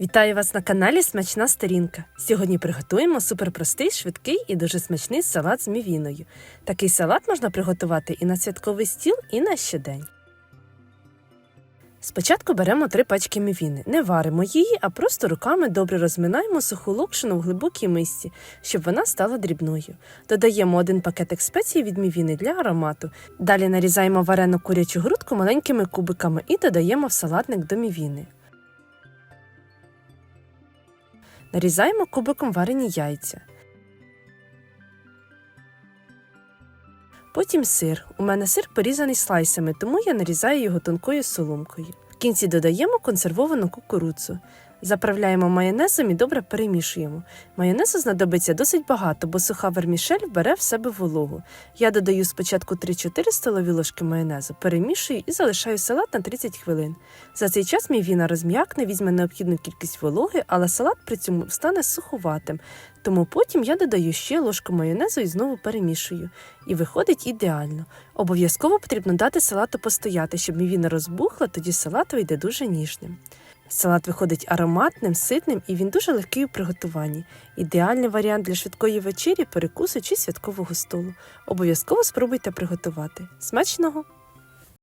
Вітаю вас на каналі Смачна Сторінка. Сьогодні приготуємо суперпростий, швидкий і дуже смачний салат з мівіною. Такий салат можна приготувати і на святковий стіл, і на щодень. Спочатку беремо три пачки мівіни. Не варимо її, а просто руками добре розминаємо суху локшину в глибокій мисці, щоб вона стала дрібною. Додаємо один пакетик спецій від мівіни для аромату. Далі нарізаємо варену курячу грудку маленькими кубиками і додаємо в салатник до мівіни. Нарізаємо кубиком варені яйця. Потім сир. У мене сир порізаний слайсами, тому я нарізаю його тонкою соломкою. В кінці додаємо консервовану кукурудзу. Заправляємо майонезом і добре перемішуємо. Майонезу знадобиться досить багато, бо суха вермішель бере в себе вологу. Я додаю спочатку 3-4 столові ложки майонезу, перемішую і залишаю салат на 30 хвилин. За цей час мій віна розм'якне, візьме необхідну кількість вологи, але салат при цьому стане суховатим. Тому потім я додаю ще ложку майонезу і знову перемішую. І виходить ідеально. Обов'язково потрібно дати салату постояти, щоб мівіна розбухла, тоді салат вийде дуже ніжним. Салат виходить ароматним, ситним і він дуже легкий у приготуванні. Ідеальний варіант для швидкої вечері, перекусу чи святкового столу. Обов'язково спробуйте приготувати. Смачного!